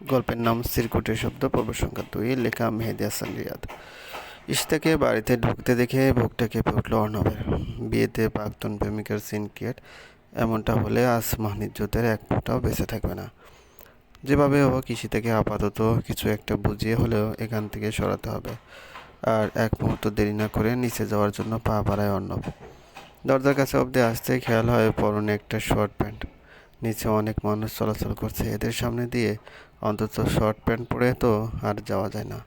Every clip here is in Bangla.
গল্পের নাম সিরকুটের শব্দ পর্ব সংখ্যা দুই, লেখা মেহেদি হাসান রিয়াদ। ইশতাকে বাড়িতে ঢুকতে দেখে বুকটা কেঁপে উঠল অর্ণবের। বিয়েতে প্রাক্তন প্রেমিকার সিনক্রিয়েট এমনটা হলে আজ মাহনিজ্যতের এক ফোঁটাও বেঁচে থাকবে না। যেভাবে হোক কৃষি থেকে আপাতত কিছু একটা বুঝিয়ে হলেও এখান থেকে সরাতে হবে। আর এক মুহূর্ত দেরি না করে নিচে যাওয়ার জন্য পা বাড়ায় অর্ণব। দরজার কাছে অবধি আসতে খেয়াল হয় পরনে একটা শর্ট প্যান্ট। নিচে অনেক মানুষ চলাচল করছে। এদের সামনে দিয়ে অন্তত শর্ট প্যান্ট পরে তো আর যাওয়া যায় না।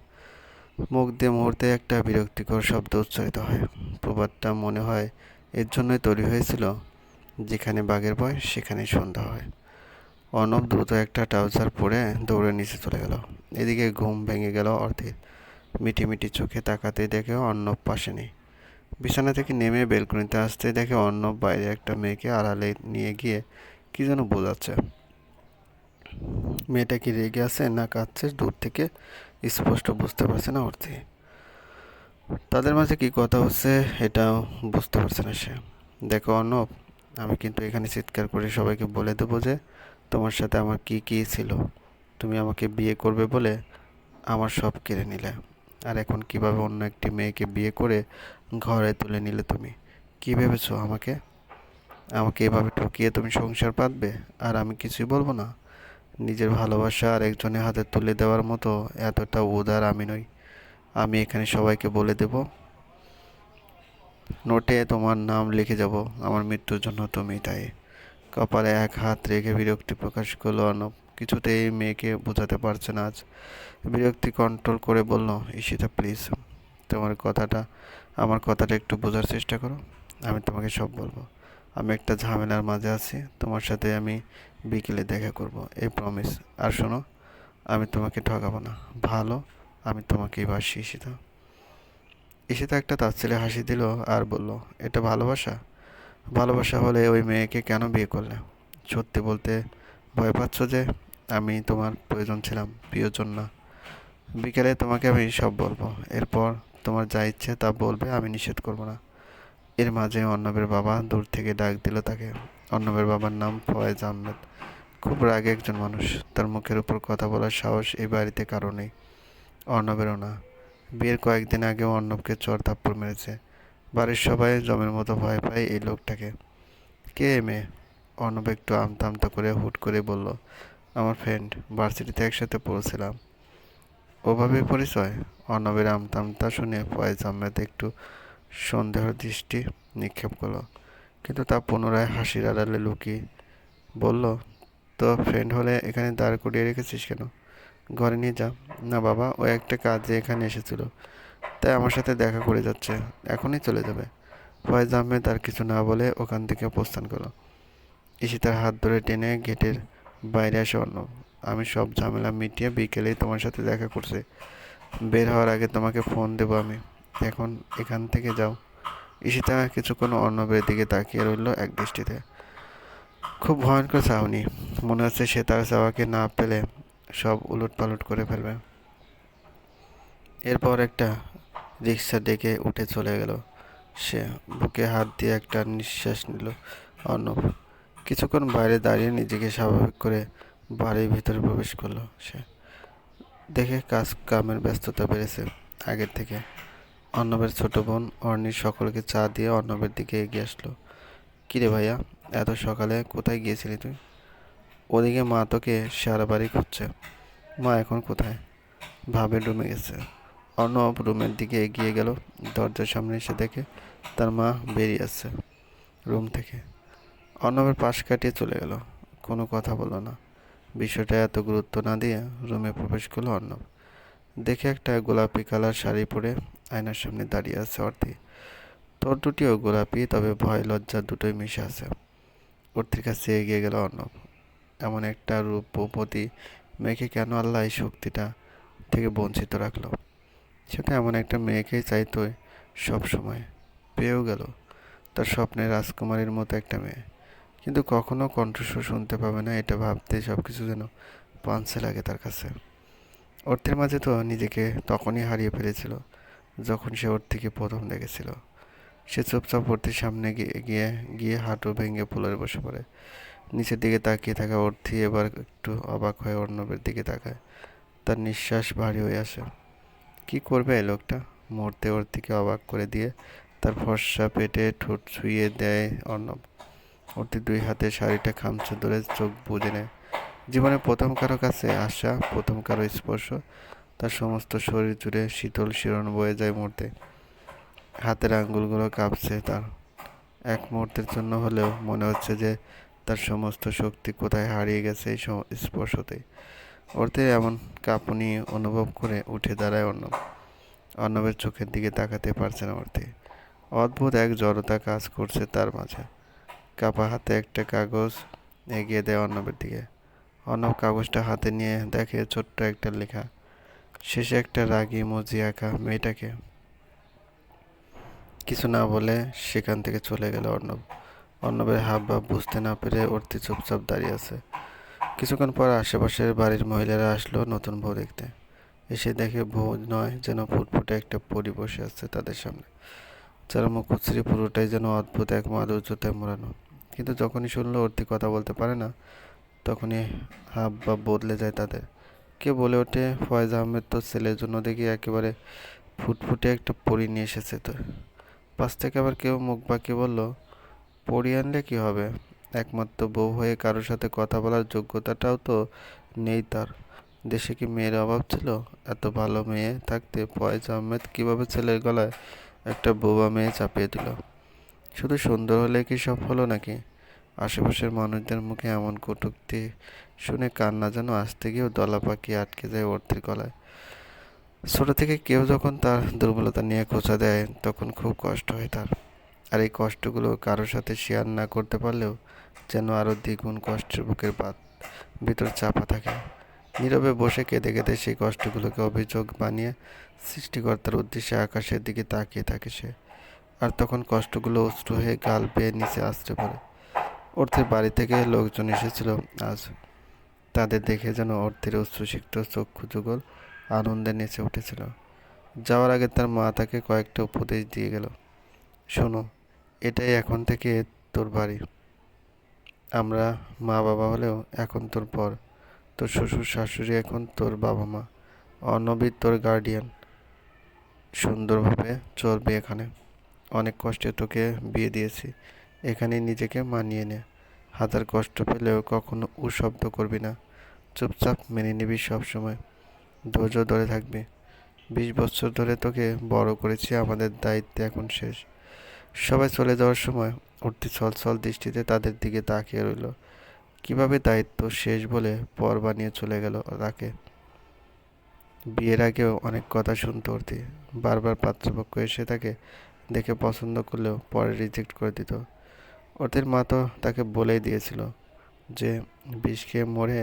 মুখ দিয়ে মুহূর্তে একটা বিরক্তিকর শব্দ উচ্চারিত হয়। প্রবাদটা মনে হয় এর জন্যই তৈরি হয়েছিল, যেখানে বাঘের ভয় সেখানে সন্ধ্যা হয়। অর্ণব দ্রুত একটা ট্রাউজার পরে দৌড়ে নিচে চলে গেল। এদিকে ঘুম ভেঙে গেল অর্ধেক। মিটি মিটি চোখে তাকাতে দেখে অর্ণব পাশে নেই। বিছানা থেকে নেমে বেলকনিতে আসতে দেখে অর্ণব বাইরে একটা মেয়েকে আড়ালে নিয়ে গিয়ে কি যেন বোঝাচ্ছে। মেয়েটা কি রেগে আছে না কাঁদছে? দূর থেকে স্পষ্ট বুঝতে পারছে না অর্থে। তাদের মাঝে কি কথা হচ্ছে এটাও বুঝতে পারছে না সে। দেখো অর্ণব, আমি কিন্তু এখানে চিৎকার করে সবাইকে বলে দেবো যে, তোমার সাথে আমার কি কি ছিল? তুমি আমাকে বিয়ে করবে বলে আমার সব কেড়ে নিলে। আর এখন কীভাবে অন্য একটি মেয়েকে বিয়ে করে ঘরে তুলে নিলে তুমি? কি ভেবেছো আমাকে? আমাকে এভাবে ঠকিয়ে তুমি সংসার পাতবে? আর আমি কিছুই বলব না। নিজের ভালোবাসা আর একজনের হাতে তুলে দেওয়ার মতো এতটা উদার আমি নই। আমি এখানে সবাইকে বলে দেব। নোটে তোমার নাম লিখে যাব। আমার মৃত্যুর জন্য তুমি তাই কপালে এক হাত রেখে বিরক্তি প্রকাশ করল অর্ণব। কিছুতেই মেয়েকে বোঝাতে পারছে না আজ। বিরক্তি কন্ট্রোল করে বলল, ঈশিতা প্লিজ তোমার কথাটা, আমার কথাটা একটু বোঝার চেষ্টা করো। আমি তোমাকে সব বলব। আমি একটা ঝামেলার মাঝে আছি। তোমার সাথে আমি বিকেলে দেখা করব, এই প্রমিস আর শোনো, আমি তোমাকে ঠকাবো না। ভালো, আমি তোমাকেই বাসি ঈশিতা ঈশিতা একটা তার ছেলে হাসি দিল আর বলল, এটা ভালোবাসা? ভালোবাসা হলে ওই মেয়েকে কেন বিয়ে করলে? সত্যি বলতে ভয় পাচ্ছ যে আমি তোমার প্রয়োজন ছিলাম, প্রিয়জন না। বিকেলে তোমাকে আমি সব বলব। এরপর তোমার যা ইচ্ছে তা বলবে, আমি নিষেধ করব না। এর মাঝে অর্ণবের বাবা দূর থেকে ডাক দিল তাকে। অর্ণবের বাবার নাম ফয়েজ আহমেদ। খুব রাগে একজন মানুষ, তার মুখের উপর কথা বলার সাহস এই বাড়িতে কারও নেই। অর্ণবেরও না। বিয়ের কয়েকদিন আগে অর্ণবকে চর থাপ্পড় মেরেছে। বাড়ির সবাই জমের মতো ভয় পায় এই লোকটাকে, কে মেয়ে? অর্ণব একটু আমতা আমতা করে হুট করে বলল, আমার ফ্রেন্ড ভার্সিটিতে একসাথে পড়ছিলাম। ওভাবে পরিচয়? অর্ণবের আমতা আমতা শুনে ফয়েজ আহমেদ একটু সন্দেহের দৃষ্টি নিক্ষেপ করল। কিন্তু তা পুনরায় হাসির আড়ালে লুকিয়ে বলল, তো ফ্রেন্ড হলে এখানে দাঁড় করিয়ে রেখেছিস কেন? ঘরে নিয়ে যা। না বাবা, ও একটা কাজে এখানে এসেছিল, তাই আমার সাথে দেখা করে যাচ্ছে, এখনই চলে যাবে। ফয়েজ আহমেদ আর কিছু না বলে ওখান থেকে প্রস্থান করল। ঈশিতার হাত ধরে টেনে গেটের বাইরে আসে অন্য আমি সব ঝামেলা মিটিয়ে বিকেলেই তোমার সাথে দেখা করছি। বের হওয়ার আগে তোমাকে ফোন দেবো আমি। এখন এখান থেকে যাও। ঈশিতা কিছুক্ষণ অর্ণবের দিকে তাকিয়ে রইল এক দৃষ্টিতে। খুব ভয়ঙ্কর চাহনি মনে হচ্ছে সে তার চাওয়াকে না পেলে সব উলট পালট করে ফেলবে। এরপর একটা রিক্সা ডেকে উঠে চলে গেল। সে বুকে হাত দিয়ে একটা নিঃশ্বাস নিল। অর্ণব কিছুক্ষণ বাইরে দাঁড়িয়ে নিজেকে স্বাভাবিক করে বাড়ির ভিতরে প্রবেশ করল সে। দেখে কাজ কামের ব্যস্ততা বেড়েছে আগের থেকে। অর্ণবের ছোট বোন অর্ণির সকলকে চা দিয়ে অর্ণবের দিকে এগিয়ে আসলো। কিরে ভাইয়া, এত সকালে কোথায় গিয়েছিলি তুই? ওদিকে মা তোকে সারা বাড়ি খুঁজছে। মা এখন কোথায়? ভাবের রুমে গেছে। অর্ণব রুমের দিকে এগিয়ে গেল। দরজার সামনে এসে দেখে তার মা বেরিয়ে আসছে রুম থেকে। অর্ণবের পাশ কাটিয়ে চলে গেল। কোনো কথা বলল না। বিষয়টা এত গুরুত্ব না দিয়ে রুমে প্রবেশ করল অর্ণব। দেখে একটা গোলাপি কালার শাড়ি পরে আয়নার সামনে দাঁড়িয়ে আছে অর্থী তোর দুটিও গোলাপি, তবে ভয়, লজ্জা দুটোই মিশে আছে। অর্থীর কাছে এগিয়ে গেল অর্ণব এমন একটা রূপবতী মেয়েকে কেন আল্লাহ এই শক্তিটা থেকে বঞ্চিত রাখল? সেটা এমন একটা মেয়েকেই চাইতো সব সময়। পেয়েও গেল। তার স্বপ্নে রাজকুমারীর মতো একটা মেয়ে। কিন্তু কখনো কণ্ঠস্বর শুনতে পাবে না, এটা ভাবতে সব কিছু যেন পাঞ্চে লাগে তার কাছে। অর্থের মাঝে তো নিজেকে তখনই হারিয়ে ফেলেছিল, যখন সে ওর থেকে প্রথম দেখেছিল। সে চুপচাপ অর্থের সামনে গিয়ে গিয়ে গিয়ে হাঁটু ভেঙে পুলের বসে পড়ে। নিচের দিকে তাকিয়ে থাকা অর্থি এবার একটু অবাক হয়ে অর্ণবের দিকে তাকায়। তার নিঃশ্বাস ভারী হয়ে আসে। কি করবে এই লোকটা? মুহূর্তে অর্থিকে অবাক করে দিয়ে তার ফর্সা পেটে ঠোঁট ছুঁয়ে দেয় অর্ণব। অর্থি দুই হাতে শাড়িটা খামচে ধরে চোখ বুজে নেয়। জীবনে প্রথম কারও কাছে আসা, প্রথম কারও স্পর্শ, তার সমস্ত শরীর জুড়ে শীতল শিরণ বয়ে যায় মুহূর্তে। হাতের আঙ্গুলগুলো কাঁপছে তার। এক মুহূর্তের জন্য হলেও মনে হচ্ছে যে তার সমস্ত শক্তি কোথায় হারিয়ে গেছে এই স্পর্শতেই অর্থের এমন কাঁপুনি অনুভব করে উঠে দাঁড়ায় অর্ণব। অর্ণবের চোখের দিকে তাকাতে পারছে না অর্থে অদ্ভুত এক জড়তা কাজ করছে তার মাঝে। কাপা হাতে একটা কাগজ এগিয়ে দেয় অর্ণবের দিকে। অর্ণব কাগজটা হাতে নিয়ে দেখে ছোট্ট একটা লেখা। শেষে একটা রাগি মজি আঁকা মেয়েটাকে। কিছু না বলে সেখান থেকে চলে গেল অর্ণব। অর্ণবের হাব ভাব বুঝতে না পেরে অর্থি চুপচাপ দাঁড়িয়ে আছে। কিছুক্ষণ পর আশেপাশের বাড়ির মহিলারা আসলো নতুন বউ দেখতে। এসে দেখে বউ নয়, যেন ফুটফুটে একটা পরি বসে আছে তাদের সামনে। যার মুখশ্রী পুরোটাই যেন অদ্ভুত এক মাধুর্যতায় মোড়ানো। কিন্তু যখনই শুনলো অর্থি কথা বলতে পারে না তখনই হাব ভাব বদলে যায় তাদের। কে বলে ওঠে, ফয়েজ আহমেদ তো ছেলের জন্য দেখি একেবারে ফুটফুটে একটা পরি নিয়ে এসেছে তো পাশ থেকে আবার কেউ মুখ বাঁকিয়ে বলল, পরি আনলে কী হবে? একমাত্র বউ হয়ে কারোর সাথে কথা বলার যোগ্যতাটাও তো নেই তার। দেশে কি মেয়ের অভাব ছিল? এত ভালো মেয়ে থাকতে ফয়েজ আহমেদ কীভাবে ছেলের গলায় একটা বোবা মেয়ে চাপিয়ে দিল? শুধু সুন্দর হলে কি সব হলো নাকি? আশেপাশের মানুষদের মুখে এমন কটূক্তি শুনে কান্না যেন আসতে গিয়েও দলা পাখি আটকে যায় অর্থের গলায়। ছোট থেকে কেউ যখন তার দুর্বলতা নিয়ে খোঁচা দেয়, তখন খুব কষ্ট হয় তার। আর এই কষ্টগুলো কারোর সাথে শেয়ার না করতে পারলেও যেন আরও দ্বিগুণ কষ্টের বুকের পাত ভিতর চাপা থাকে। নীরবে বসে কেঁদে কেঁদে সেই কষ্টগুলোকে অভিযোগ বানিয়ে সৃষ্টিকর্তার উদ্দেশ্যে আকাশের দিকে তাকিয়ে থাকে সে। আর তখন কষ্টগুলো অশ্রু হয়ে গাল বেয়ে নিচে আসতে পারে অর্থের বাড়ি থেকে লোকজন এসেছিল। আজ তাদের দেখে যেন অর্থের অশ্রুসিক্ত চক্ষু যুগল আনন্দে নেচে উঠেছিল। যাওয়ার আগে তার মা তাকে কয়েকটা উপদেশ দিয়ে গেল। শোনো, এটাই এখন থেকে তোর বাড়ি। আমরা মা বাবা হলেও এখন তোর পর। তোর শ্বশুর, শাশুড়ি এখন তোর বাবা মা অনবির তোর গার্ডিয়ান সুন্দরভাবে চলবে এখানে অনেক কষ্টে তোকে বিয়ে দিয়েছি। এখানে নিজেকে মানিয়ে নে। হাজার কষ্ট পেলেও কখনো উশব্দ করবি না। চুপচাপ মেনে নিবি সব সময় ধৈর্য ধরে থাকবি। বিশ বছর ধরে তোকে বড় করেছি, আমাদের দায়িত্ব এখন শেষ। সবাই চলে যাওয়ার সময় উঠতি ছলছল দৃষ্টিতে তাদের দিকে তাকিয়ে রইল। কীভাবে দায়িত্ব শেষ বলে পর বানিয়ে চলে গেল তাকে? বিয়ের আগেও অনেক কথা শুনতে উঠতি। বারবার পাত্রপক্ষ এসে তাকে দেখে পছন্দ করলেও পরে রিজেক্ট করে দিত। ওদের মা তো তাকে বলেই দিয়েছিল যে বিষ খেয়ে মরে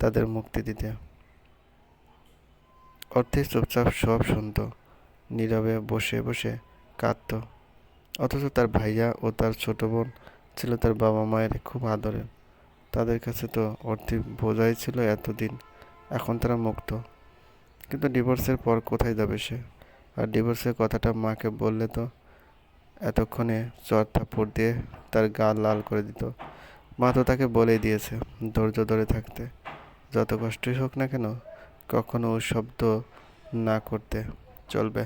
তাদের মুক্তি দিতে। অর্থে চুপচাপ সব শুনতো, নীরবে বসে বসে কাঁদত। অথচ তার ভাইয়া ও তার ছোট বোন ছিল তার বাবা মায়ের খুব আদরের তাদের কাছে তো অর্থে বোঝাই ছিল এতদিন, এখন তারা মুক্ত। কিন্তু ডিভোর্সের পর কোথায় যাবে সে? আর ডিভোর্সের কথাটা মাকে বললে তো এতক্ষণে চর থাপ্পড় দিয়ে তার গা লাল করে দিত। মা তো তাকে বলেই দিয়েছে, ধৈর্য ধরে থাকতে। যত কষ্টই হোক না কেন, কখনো ও শব্দ না করতে চলবে।